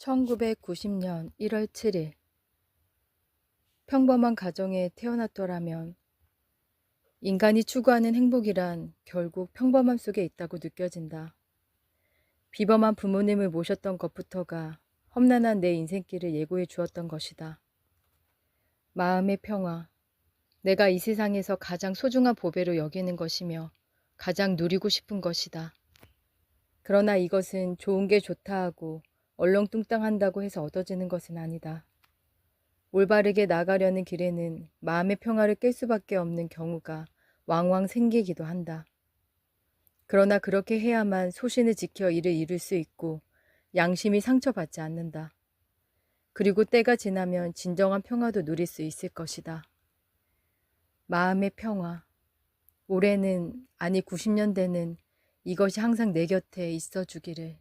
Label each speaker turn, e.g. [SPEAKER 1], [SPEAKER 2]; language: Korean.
[SPEAKER 1] 1990년 1월 7일 평범한 가정에 태어났더라면 인간이 추구하는 행복이란 결국 평범함 속에 있다고 느껴진다. 비범한 부모님을 모셨던 것부터가 험난한 내 인생길을 예고해 주었던 것이다. 마음의 평화. 내가 이 세상에서 가장 소중한 보배로 여기는 것이며 가장 누리고 싶은 것이다. 그러나 이것은 좋은 게 좋다 하고 얼렁뚱땅한다고 해서 얻어지는 것은 아니다. 올바르게 나가려는 길에는 마음의 평화를 깰 수밖에 없는 경우가 왕왕 생기기도 한다. 그러나 그렇게 해야만 소신을 지켜 이를 이룰 수 있고 양심이 상처받지 않는다. 그리고 때가 지나면 진정한 평화도 누릴 수 있을 것이다. 마음의 평화. 올해는, 아니 90년대는 이것이 항상 내 곁에 있어 주기를.